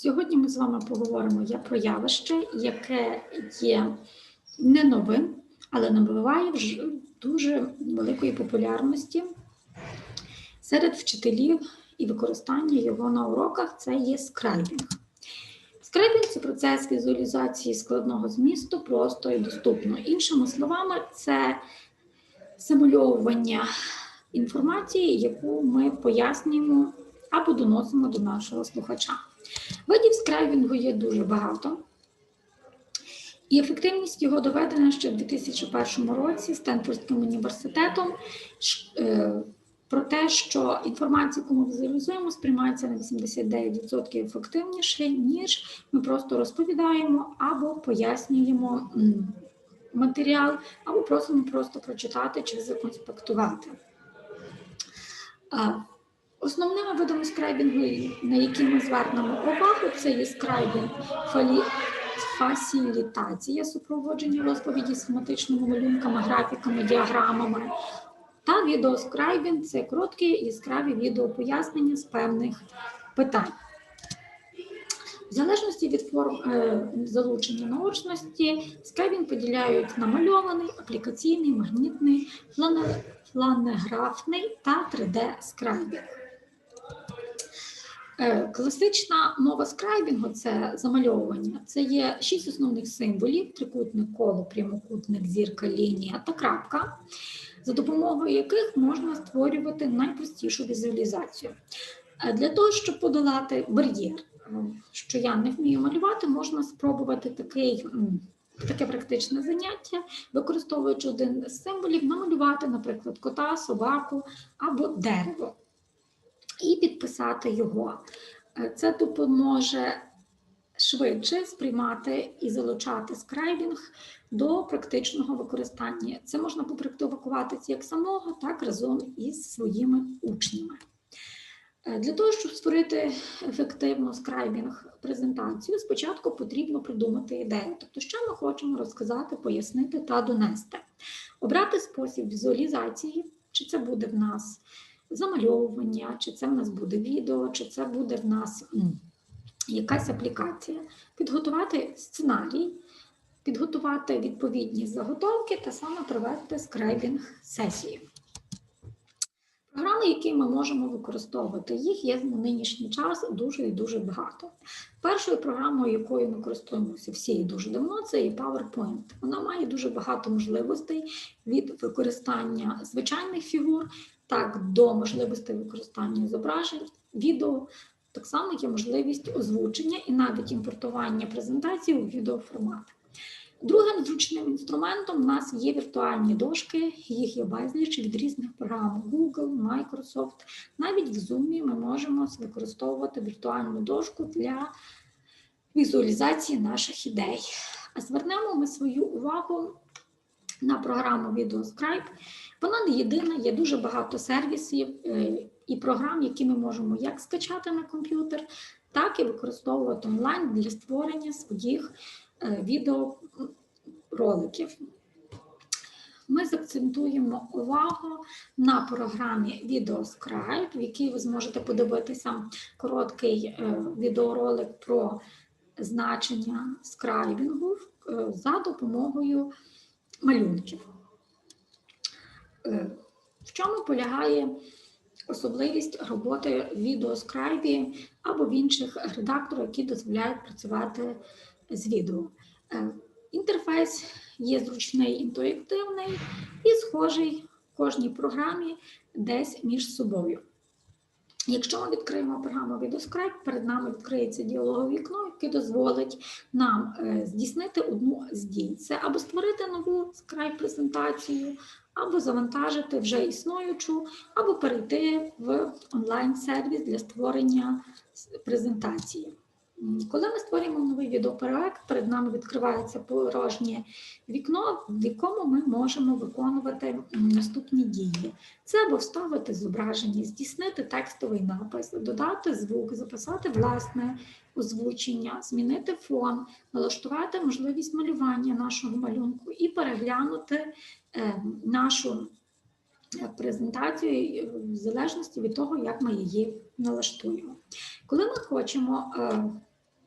Сьогодні ми з вами поговоримо про явище, яке є не новим, але набуває вже дуже великої популярності серед вчителів і використання його на уроках це є скрайбінг. Скрайбінг це процес візуалізації складного змісту просто і доступно. Іншими словами, це симульовування інформації, яку ми пояснюємо або доносимо до нашого слухача. Видів скрайбінгу є дуже багато. І ефективність його доведена ще в 2001 році Стенфордським університетом е, про те, що інформація, яку ми візуалізуємо, сприймається на 89% ефективніше, ніж ми просто розповідаємо або пояснюємо матеріал, або просимо просто прочитати чи законспектувати. Основними видами скрайбінгу, на які ми звернемо увагу, це є скрайбінг фалі... фасілітація, супроводження розповіді схематичними малюнками, графіками, діаграмами. Та відеоскрайбінг це короткі яскраві відеопояснення з певних питань. В залежності від форм е, залучення наочності, скрайбінг поділяють намальований, аплікаційний, магнітний, фланеграфний та 3D-скрайбінг. Е, класична мова скрайбінгу це замальовування. Це є шість основних символів: трикутник, коло, прямокутник, зірка, лінія та крапка, за допомогою яких можна створювати найпростішу візуалізацію. Е, для того, щоб подолати бар'єр, е, що я не вмію малювати, можна спробувати такий. Таке практичне заняття, використовуючи один з символів, намалювати, наприклад, кота, собаку або дерево підписати його. Е, це допоможе швидше сприймати і залучати скрайбінг до практичного використання. Це можна попрактикувати як самого, так разом із своїми учнями. Е, для того, щоб створити ефективну скрайбінг презентацію, спочатку потрібно придумати ідею, тобто, що ми хочемо розказати, пояснити та донести. Обрати спосіб візуалізації, чи це буде в нас замальовування, чи це в нас буде відео, чи це буде в нас якась аплікація, підготувати сценарій, підготувати відповідні заготовки та саме провести скрайбінг сесії. Програми, які ми можемо використовувати, їх є на нинішній час дуже і дуже багато. Першою програмою, якою ми користуємося всі і дуже давно, це є PowerPoint. Вона має дуже багато можливостей від використання звичайних фігур так, до можливості використання зображень, відео, так само є можливість озвучення і навіть імпортування презентації у відеоформат. Другим зручним інструментом у нас є віртуальні дошки, їх є безліч від різних програм Google, Microsoft. Навіть в Zoom ми можемо використовувати віртуальну дошку для візуалізації наших ідей. А звернемо ми свою увагу на програму VideoScribe. Вона не єдина, є дуже багато сервісів е, і програм, які ми можемо як скачати на комп'ютер, так і використовувати онлайн для створення своїх е, відеороликів. Ми закцентуємо увагу на програмі VideoScribe, в якій ви зможете подивитися короткий е, відеоролик про значення скрайбінгу за допомогою малюнків. Е, в чому полягає особливість роботи в відеоскрайбі або в інших редакторах, які дозволяють працювати з відео? Е, інтерфейс є зручний, інтуїтивний і схожий в кожній програмі десь між собою. Якщо ми відкриємо програму VideoScribe, перед нами відкриється діалогове вікно, яке дозволить нам е, здійснити одну з дій. Це або створити нову скрайп-презентацію, або завантажити вже існуючу, або перейти в онлайн-сервіс для створення презентації. Коли ми створюємо новий відеопроект, перед нами відкривається порожнє вікно, в якому ми можемо виконувати наступні дії. Це або вставити зображення, здійснити текстовий напис, додати звук, записати власне озвучення, змінити фон, налаштувати можливість малювання нашого малюнку і переглянути е, нашу презентацію в залежності від того, як ми її налаштуємо. Коли ми хочемо е,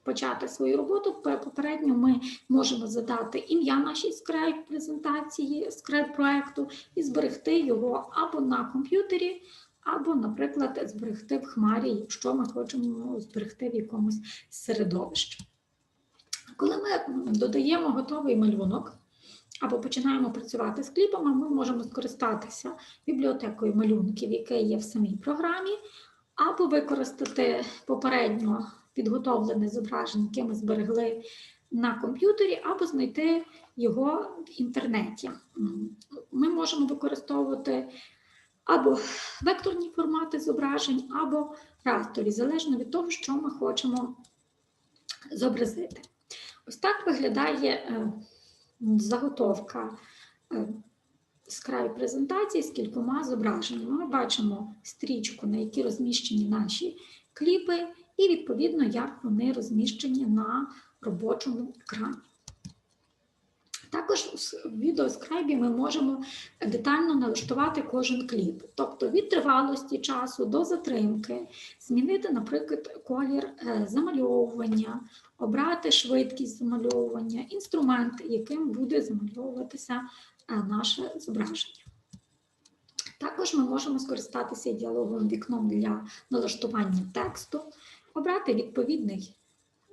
почати свою роботу, попередньо ми можемо задати ім'я нашій скрайб презентації, скрайб проекту і зберегти його або на комп'ютері, або, наприклад, зберегти в хмарі, якщо ми хочемо зберегти в якомусь середовищі. Коли ми додаємо готовий малюнок або починаємо працювати з кліпами, ми можемо скористатися бібліотекою малюнків, яка є в самій програмі, або використати попередньо підготовлене зображення, яке ми зберегли на комп'ютері, або знайти його в інтернеті. Ми можемо використовувати або векторні формати зображень, або растрові, залежно від того, що ми хочемо зобразити. Ось так виглядає е, заготовка е, з краю презентації з кількома зображеннями. Ми бачимо стрічку, на якій розміщені наші кліпи, і відповідно, як вони розміщені на робочому екрані. Також в відеоскрайбі ми можемо детально налаштувати кожен кліп, тобто від тривалості часу до затримки, змінити, наприклад, колір е, замальовування, обрати швидкість замальовування, інструмент, яким буде замальовуватися е, наше зображення. Також ми можемо скористатися діалоговим вікном для налаштування тексту, обрати відповідний,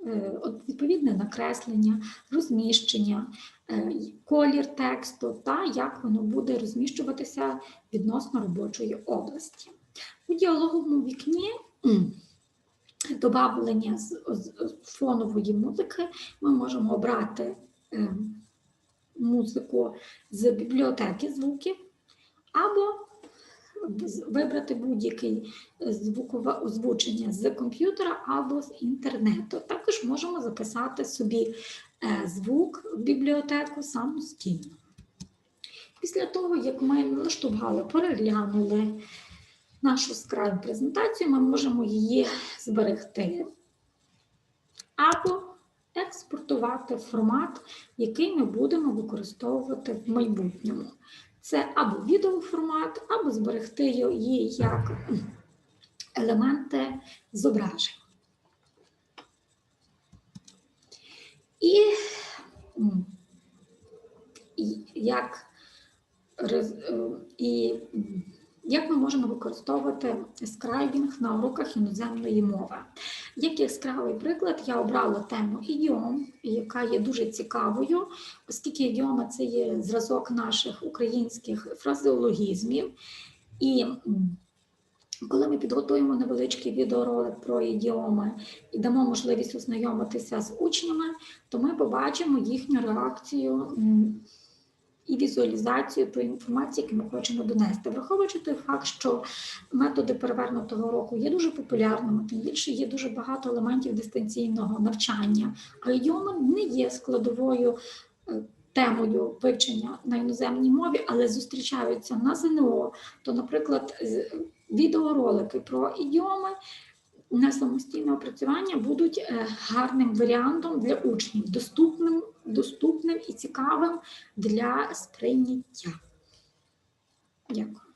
е, відповідне накреслення, розміщення, е, колір тексту та як воно буде розміщуватися відносно робочої області. У діалоговому вікні добавлення з, фонової музики ми можемо обрати е, музику з бібліотеки звуків або вибрати будь-який звукове озвучення з комп'ютера або з інтернету. Також можемо записати собі е, звук в бібліотеку самостійно. Після того, як ми налаштували, переглянули нашу скрайб презентацію, ми можемо її зберегти або експортувати формат, який ми будемо використовувати в майбутньому. Це або відеоформат, або зберегти її як елементи зображень. І, як е, і як ми можемо використовувати скрайбінг на уроках іноземної мови? Як яскравий приклад, я обрала тему ідіом, яка є дуже цікавою, оскільки ідіома це є зразок наших українських фразеологізмів. І коли ми підготуємо невеличкий відеоролик про ідіоми і дамо можливість ознайомитися з учнями, то ми побачимо їхню реакцію і візуалізацію тої інформації, яку ми хочемо донести, враховуючи той факт, що методи перевернутого року є дуже популярними, тим більше є дуже багато елементів дистанційного навчання, а ідіоми не є складовою е, темою вивчення на іноземній мові, але зустрічаються на ЗНО. То, наприклад, з- відеоролики про ідіоми на самостійне опрацювання будуть е, гарним варіантом для учнів, доступним, доступним і цікавим для сприйняття. Дякую.